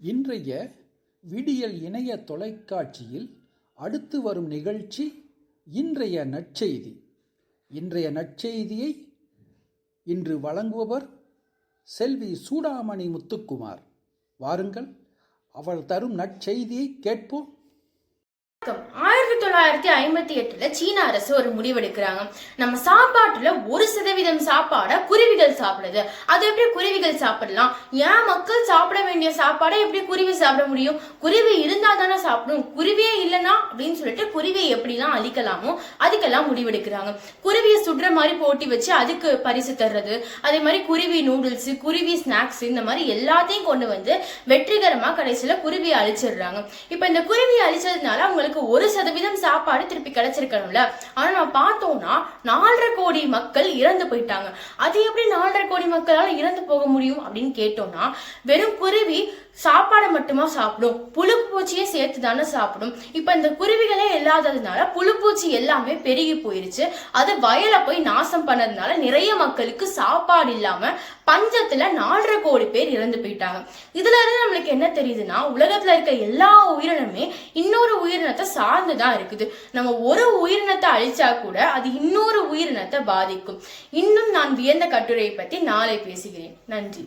இன்றைய விடியல் இணைய தொலைக்காட்சியில் அடுத்து வரும் நிகழ்ச்சி இன்றைய நற்செய்தி. இன்றைய நற்செய்தியை இன்று வழங்குபவர் செல்வி சூடாமணி முத்துக்குமார். வாருங்கள் அவள் தரும் நற்செய்தியை கேட்போம். தொள்ளாயிரத்தி ஐம்பத்தி எட்டுல சீன அரசு ஒரு முடிவெடுக்கிறாங்க. நம்ம சாப்பாட்டுல ஒரு சதவீதம் சாப்பாடை குருவிகள் சாப்பிடுது. அது எப்படி குருவிகள் சாப்பிடலாம்? ஏன் மக்கள் சாப்பிட வேண்டிய சாப்பாடை எப்படி குருவி சாப்பிட முடியும்? குருவி இருந்தா தானே சாப்பிடும். குருவியே இல்லைன்னா அப்படின்னு சொல்லிட்டு குருவியை எப்படிலாம் அழிக்கலாமோ அதுக்கெல்லாம் முடிவெடுக்கிறாங்க. குருவியை சுடுற மாதிரி போட்டி வச்சு அதுக்கு பரிசு தர்றது. அதே மாதிரி குருவி நூடுல்ஸ் குருவி ஸ்நாக்ஸ் இந்த மாதிரி எல்லாத்தையும் கொண்டு வந்து வெற்றிகரமா கடைசியில குருவியை அழிச்சிடுறாங்க. இப்ப இந்த குருவியை அழிச்சதுனால அவங்களுக்கு ஒரு சதவீதம் சாப்பாடு திருப்பி கிடைச்சிருக்கணும்ல. ஆனா நம்ம பார்த்தோம்னா நாலரை கோடி மக்கள் இறந்து போயிட்டாங்க. அது எப்படி நாலரை கோடி மக்களால இறந்து போக முடியும் அப்படின்னு கேட்டோம்னா வெறும் குருவி சாப்பாடை மட்டுமா சாப்பிடும்? புழுப்பூச்சியை சேர்த்து தானே சாப்பிடும்? இப்போ இந்த குருவிகளே இல்லாததுனால புழுப்பூச்சி எல்லாமே பெருகி போயிருச்சு. அது வயலை போய் நாசம் பண்ணதுனால நிறைய மக்களுக்கு சாப்பாடு இல்லாம பஞ்சத்துல நாலரை கோடி பேர் இறந்து போயிட்டாங்க. இதுல இருந்து நம்மளுக்கு என்ன தெரியுதுன்னா உலகத்துல இருக்க எல்லா உயிரினமே இன்னொரு உயிரினத்தை சார்ந்துதான் இருக்குது. நம்ம ஒரு உயிரினத்தை அழிச்சா கூட அது இன்னொரு உயிரினத்தை பாதிக்கும். இன்னும் நான் வியந்த கட்டுரையை பத்தி நாளை பேசுகிறேன். நன்றி.